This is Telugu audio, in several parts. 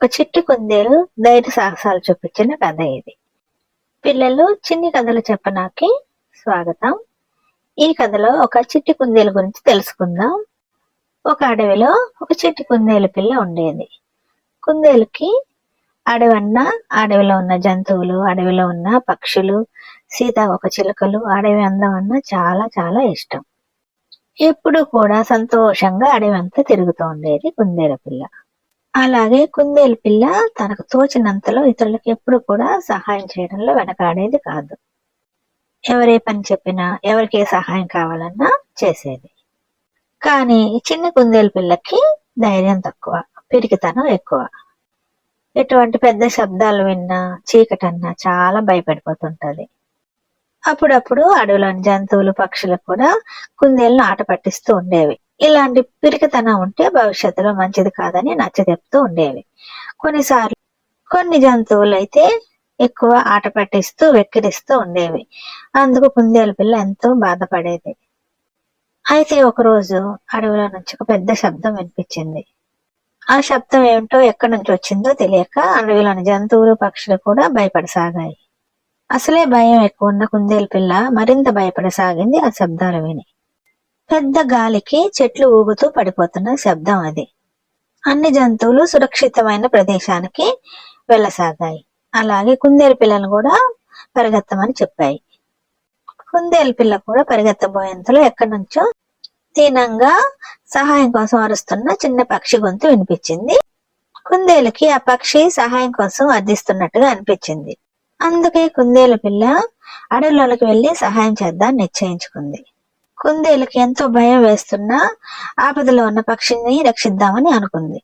ఒక చిట్టి కుందేలు ధైర్య సాహసాలు చూపించిన కథ ఇది. పిల్లలు చిన్ని కథలు చెప్పనాకి స్వాగతం. ఈ కథలో ఒక చిట్టి కుందేలు గురించి తెలుసుకుందాం. ఒక అడవిలో ఒక చిట్టి కుందేలు పిల్ల ఉండేది. కుందేలుకి అడవన్న అడవిలో ఉన్న జంతువులు అడవిలో ఉన్న పక్షులు సీతాకొక చిలుకలు అడవి అందం అన్న చాలా చాలా ఇష్టం. ఎప్పుడు కూడా సంతోషంగా అడవి అంతా తిరుగుతూ ఉండేది కుందేలు పిల్ల. అలాగే కుందేలు పిల్ల తనకు తోచినంతలో ఇతరులకు ఎప్పుడు కూడా సహాయం చేయడంలో వెనకాడేది కాదు. ఎవరే పని చెప్పినా ఎవరికి ఏ సహాయం కావాలన్నా చేసేది. కానీ చిన్న కుందేలు పిల్లకి ధైర్యం తక్కువ పిరికితనం ఎక్కువ. ఎటువంటి పెద్ద శబ్దాలు విన్నా చీకటన్నా చాలా భయపడిపోతుంటది. అప్పుడప్పుడు అడవిలోని జంతువులు పక్షులు కూడా కుందేలను ఆట పట్టిస్తూ ఉండేవి. ఇలాంటి పిరికితనం ఉంటే భవిష్యత్తులో మంచిది కాదని నచ్చ చెప్తూ ఉండేవి. కొన్నిసార్లు కొన్ని జంతువులు అయితే ఎక్కువ ఆట పట్టిస్తూ వెక్కిరిస్తూ ఉండేవి. అందుకు కుందేలు పిల్ల ఎంతో బాధపడేది. అయితే ఒకరోజు అడవిలో నుంచి ఒక పెద్ద శబ్దం వినిపించింది. ఆ శబ్దం ఏమిటో ఎక్కడి నుంచి వచ్చిందో తెలియక అడవిలోని జంతువులు పక్షులు కూడా భయపడసాగాయి. అసలే భయం ఎక్కువ ఉన్న కుందేలు పిల్ల మరింత భయపడసాగింది ఆ శబ్దాలు విని. పెద్ద గాలికి చెట్లు ఊగుతూ పడిపోతున్న శబ్దం అది. అన్ని జంతువులు సురక్షితమైన ప్రదేశానికి వెళ్ళసాగాయి. అలాగే కుందేలు పిల్లలు కూడా పరిగెత్తమని చెప్పాయి. కుందేలు పిల్ల కూడా పరిగెత్తబోయేంతలో ఎక్కడి నుంచో దీనంగా సహాయం కోసం అరుస్తున్న చిన్న పక్షి గొంతు వినిపించింది. కుందేలుకి ఆ పక్షి సహాయం కోసం అర్థిస్తున్నట్టుగా అనిపించింది. అందుకే కుందేలు పిల్ల అడవిలోకి వెళ్ళి సహాయం చేద్దాం నిశ్చయించుకుంది. కుందేలుకి ఎంతో భయం వేస్తున్నా ఆపదలో ఉన్న పక్షిని రక్షిద్దామని అనుకుంది.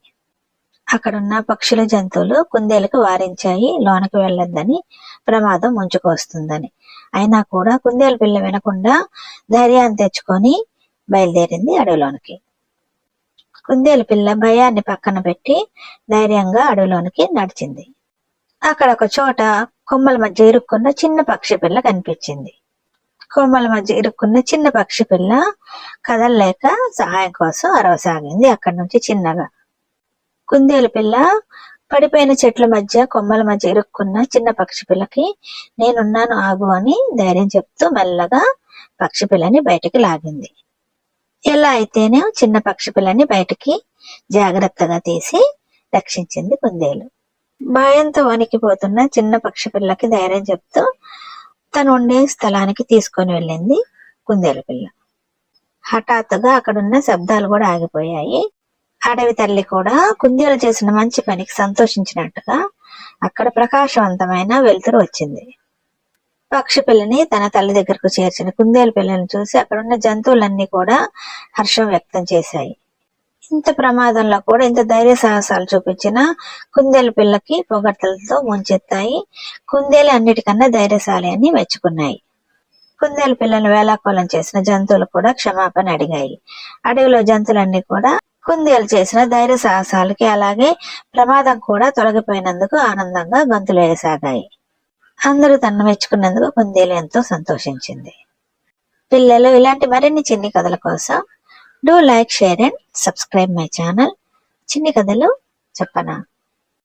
అక్కడున్న పక్షుల జంతువులు కుందేలకు వారించాయి లోనకి వెళ్ళొద్దని ప్రమాదం ముంచుకొస్తుందని. అయినా కూడా కుందేలు పిల్ల వినకుండా ధైర్యాన్ని తెచ్చుకొని బయలుదేరింది అడవిలోనికి. కుందేలు పిల్ల భయాన్ని పక్కన పెట్టి ధైర్యంగా అడవిలోనికి నడిచింది. అక్కడ ఒక చోట కొమ్మల మధ్య ఇరుక్కున్న చిన్న పక్షి పిల్ల కనిపించింది. కొమ్మల మధ్య ఇరుక్కున్న చిన్న పక్షి పిల్ల కదలలేక సహాయం కోసం అరవసాగింది అక్కడి నుంచి చిన్నగా. కుందేలు పిల్ల పడిపోయిన చెట్ల మధ్య కొమ్మల మధ్య ఇరుక్కున్న చిన్న పక్షి పిల్లకి నేనున్నాను ఆగు అని ధైర్యం చెప్తూ మెల్లగా పక్షి పిల్లని బయటికి లాగింది. ఎలా అయితేనే చిన్న పక్షి పిల్లని బయటికి జాగ్రత్తగా తీసి రక్షించింది కుందేలు. భయంతో వణికిపోతున్న చిన్న పక్షి పిల్లకి ధైర్యం చెప్తూ తను ఉండే స్థలానికి తీసుకొని వెళ్ళింది కుందేలు పిల్ల. హఠాత్తుగా అక్కడున్న శబ్దాలు కూడా ఆగిపోయాయి. అడవి తల్లి కూడా కుందేలు చేసిన మంచి పనికి సంతోషించినట్టుగా అక్కడ ప్రకాశవంతమైన వెలుతురు వచ్చింది. పక్షి పిల్లని తన తల్లి దగ్గరకు చేర్చిన కుందేలు పిల్లని చూసి అక్కడున్న జంతువులన్నీ కూడా హర్షం వ్యక్తం చేశాయి. ఇంత ప్రమాదంలో కూడా ఇంత ధైర్య సాహసాలు చూపించిన కుందేలు పిల్లకి పొగడ్తలతో ముంచెత్తాయి. కుందేలు అన్నిటికన్నా ధైర్యశాలి అని మెచ్చుకున్నాయి. కుందేలు పిల్లలు వేలాకోలం చేసిన జంతువులు కూడా క్షమాపణ అడిగాయి. అడవిలో జంతువులన్నీ కూడా కుందేలు చేసిన ధైర్య సాహసాలకి అలాగే ప్రమాదం కూడా తొలగిపోయినందుకు ఆనందంగా గొంతులు వేయసాగాయి అందరూ తన్ను మెచ్చుకున్నందుకు కుందేలు ఎంతో సంతోషించింది. పిల్లలు ఇలాంటి మరిన్ని చిన్ని కథల కోసం do like share and subscribe my channel చిన్ని కథలు చెప్పనా?